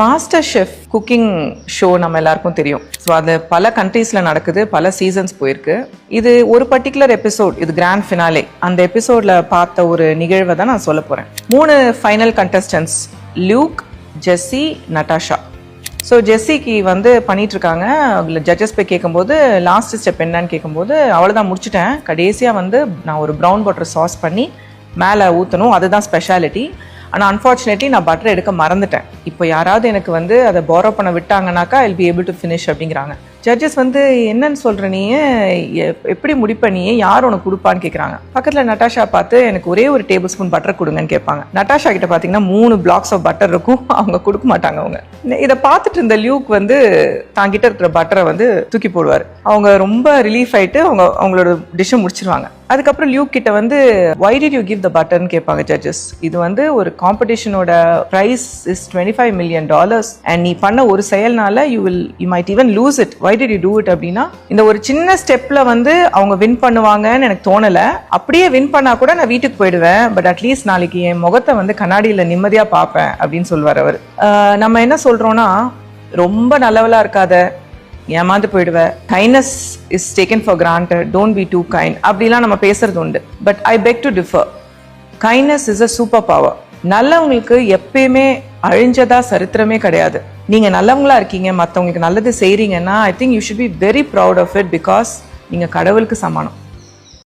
Master chef cooking show நம்ம எல்லாருக்கும் தெரியும். ஸோ அது பல கண்ட்ரீஸில் நடக்குது பல சீசன்ஸ் போயிருக்கு. இது ஒரு பர்டிகுலர் எபிசோட் இது கிராண்ட் ஃபினாலே அந்த எபிசோடில் பார்த்த ஒரு நிகழ்வை தான் நான் சொல்ல போகிறேன் மூணு final contestants Luke Jessie Natasha so ஜெஸ்ஸிக்கு வந்து பண்ணிகிட்ருக்காங்க அதில் ஜட்ஜஸ் போய் கேட்கும்போது லாஸ்ட் ஸ்டெப் என்னன்னு கேட்கும்போது அவ்வளோதான் முடிச்சிட்டேன். கடைசியாக வந்து நான் ஒரு ப்ரௌன் பட்டர் சாஸ் பண்ணி மேலே ஊற்றணும் அதுதான் ஸ்பெஷாலிட்டி ஆனால் அன்ஃபார்ச்சுனேட்லி நான் பட்டர் எடுக்க மறந்துட்டேன். இப்போ யாராவது எனக்கு வந்து அதை போரோ பண்ண விட்டாங்கனாக்கா I'll be able to finish அப்படிங்கிறாங்க. ஜட்ஜஸ் வந்து என்னன்னு சொல்கிற நீ எப்படி முடிப்ப நீ யார் உனக்கு கொடுப்பான்னு கேட்குறாங்க பக்கத்தில் நட்டாஷா பார்த்து எனக்கு ஒரே ஒரு டேபிள் ஸ்பூன் பட்டர் கொடுங்கன்னு கேட்பாங்க. நட்டாஷா கிட்ட பார்த்தீங்கன்னா மூணு பிளாக்ஸ் ஆஃப் பட்டர் இருக்கும். அவங்க கொடுக்க மாட்டாங்க அவங்க. இதை பார்த்துட்டு இருந்த லியூக் வந்து தாங்கிட்ட இருக்கிற பட்டரை வந்து தூக்கி போடுவார். அவங்க ரொம்ப ரிலீஃப் ஆயிட்டு அவங்க அவங்களோட டிஷ்ஷை முடிச்சிருவாங்க. அதுக்கப்புறம் லியூக் கிட்ட வந்து why did you give the பட்டர்னு கேட்பாங்க ஜட்ஜஸ் இது வந்து ஒரு காம்படிஷனோட prize is twenty five million dollars and நீ பண்ண ஒரு செயல்னால you will you might even lose it why did you do it அப்படின்னா இந்த ஒரு சின்ன ஸ்டெப்ல வந்து அவங்க வின் பண்ணுவாங்கன்னு எனக்கு தோணல. அப்படியே வின் பண்ணா கூட நான் வீட்டுக்கு போயிடுவேன். பட் அட்லீஸ்ட் நாளைக்கு என் முகத்தை வந்து கண்ணாடியில் நிம்மதியாக பார்ப்பேன் அப்படின்னு சொல்லுவார் அவர். நம்ம என்ன சொல்றோம்னா ரொம்ப நல்லவளா இருக்காத ஏமாந்து போயிடுவ. Kindness is taken for granted don't be too kind அப்படிலாம் நம்ம பேசுறது உண்டு. But I beg to differ kindness is a super power நல்லவங்களுக்கு எப்பயுமே அழிஞ்சதா சரித்திரமே கிடையாது. நீங்க நல்லவங்களா இருக்கீங்க மற்றவங்களுக்கு நல்லது செய்றீங்கன்னா I think you should be very proud of it because நீங்க கடவுளுக்கு சமானம்